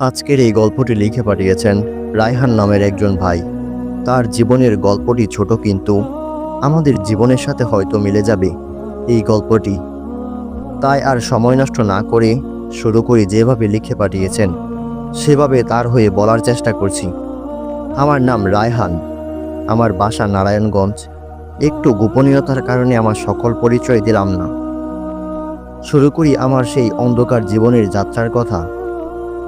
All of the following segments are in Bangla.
আজকের এই গল্পটি লিখে পাঠিয়েছেন রায়হান নামের একজন ভাই। তার জীবনের গল্পটি ছোট কিন্তু আমাদের জীবনের সাথে হয়তো মিলে যাবে এই গল্পটি। তাই আর সময় নষ্ট না করে শুরু করি যেভাবে লিখে পাঠিয়েছেন, সেভাবে তার হয়ে বলার চেষ্টা করছি। আমার নাম রায়হান। আমার বাসা নারায়ণগঞ্জ। একটু গোপনীয়তার কারণে আমার সকল পরিচয় দিলাম না। শুরু করি আমার সেই অন্ধকার জীবনের যাত্রার কথা।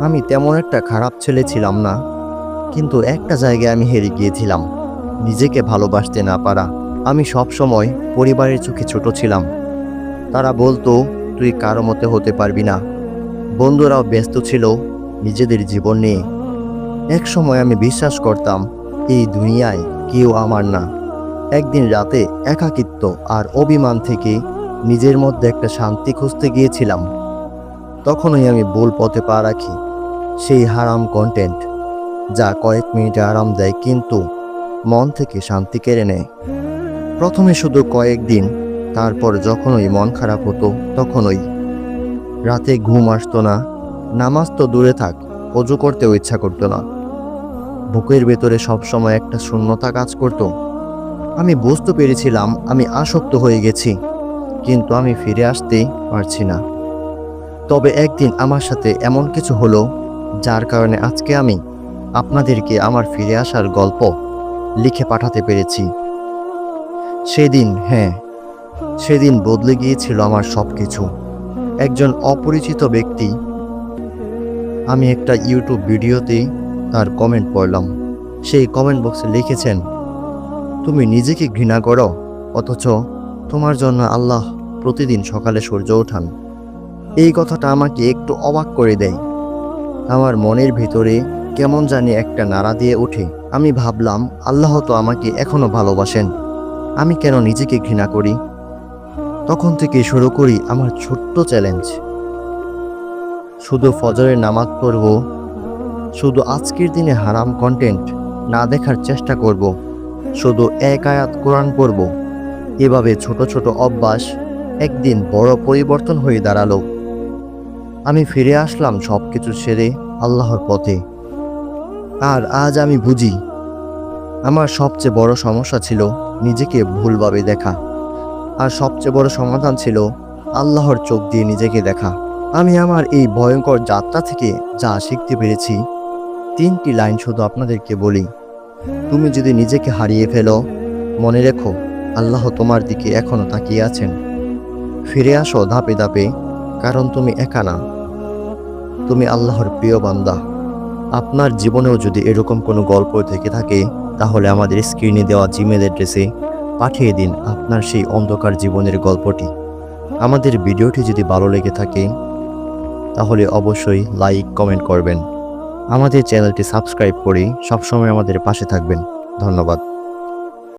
আমি তেমন একটা খারাপ ছেলে ছিলাম না। কিন্তু একটা জায়গায় আমি হেরে গিয়েছিলাম। নিজেকে ভালোবাসতে না পারা। আমি সব সময় পরিবারের চোখে ছোট ছিলাম। তারা বলতো, তুই কারও মতে হতে পারবি না। বন্ধুরাও ব্যস্ত ছিল নিজেদের জীবন নিয়ে। এক সময় আমি বিশ্বাস করতাম, এই দুনিয়ায় কেউ আমার না। একদিন রাতে একাকিত্ব আর অভিমান থেকে নিজের মধ্যে একটা শান্তি খুঁজতে গিয়েছিলাম। তখনই আমি ভুল পথে পা রাখি। সেই হারাম কন্টেন্ট যা কয়েক মিনিটে আরাম দেয় কিন্তু মন থেকে শান্তি কেড়ে নেয়। প্রথমে শুধু কয়েকদিন, তারপর যখনই মন খারাপ হতো তখনই। রাতে ঘুম আসতো না, নামাজ তো দূরে থাক, অজু করতেও ইচ্ছা করতো না। বুকের ভেতরে সবসময় একটা শূন্যতা কাজ করতো। আমি বুঝতে পেরেছিলাম আমি আসক্ত হয়ে গেছি, কিন্তু আমি ফিরে আসতেই পারছি না। তবে একদিন আমার সাথে এমন কিছু হলো যার কারণে আজকে আমি আপনাদেরকে আমার ফিরে আসার গল্প লিখে পাঠাতে পেরেছি। সেদিন হ্যাঁ সেদিন বদলে গিয়েছিল আমার সব কিছু একজন অপরিচিত ব্যক্তি, আমি একটা ইউটিউব ভিডিওতে তার কমেন্ট পড়লাম। সেই কমেন্ট বক্সে লিখেছেন, তুমি নিজেকে ঘৃণা করো, অথচ তোমার জন্য আল্লাহ প্রতিদিন সকালে সূর্য ওঠান। এই কথাটা আমাকে একটু অবাক করে দেয়। আমার মনের ভিতরে কেমন জানি একটা নাড়া দিয়ে ওঠে। আমি ভাবলাম, আল্লাহ তো আমাকে এখনও ভালোবাসেন। আমি কেন নিজেকে ঘৃণা করি? তখন থেকে শুরু করি আমার ছোট্ট চ্যালেঞ্জ শুধু ফজরের নামাজ পড়ব, শুধু আজকের দিনে হারাম কন্টেন্ট না দেখার চেষ্টা করব, শুধু এক আয়াত কোরআন পড়ব। এভাবে ছোট ছোট অভ্যাস একদিন বড় পরিবর্তন হয়ে দাঁড়াল। আমি ফিরে আসলাম সব কিছু সেরে আল্লাহর পথে। আর আজ আমি বুঝি, আমার সবচেয়ে বড় সমস্যা ছিল নিজেকে ভুলভাবে দেখা। আর সবচেয়ে বড় সমাধান ছিল আল্লাহর চোখ দিয়ে নিজেকে দেখা। আমি আমার এই ভয়ঙ্কর যাত্রা থেকে যা শিখতে পেরেছি, তিনটি লাইন শুধু আপনাদেরকে বলি। তুমি যদি নিজেকে হারিয়ে ফেলো, মনে রেখো, আল্লাহ তোমার দিকে এখনও তাকিয়ে আছেন। ফিরে আসো ধাপে ধাপে কারণ তুমি একা না। তুমি আল্লাহর প্রিয় বান্দা। আপনার জীবনেও যদি এরকম কোনো গল্প থেকে থাকে, তাহলে আমাদের স্ক্রিনে দেওয়া জিমেল অ্যাড্রেসে পাঠিয়ে দিন আপনার সেই অন্ধকার জীবনের গল্পটি। আমাদের ভিডিওটি যদি ভালো লেগে থাকে, তাহলে অবশ্যই লাইক কমেন্ট করবেন। আমাদের চ্যানেলটি সাবস্ক্রাইব করে সবসময় আমাদের পাশে থাকবেন। ধন্যবাদ।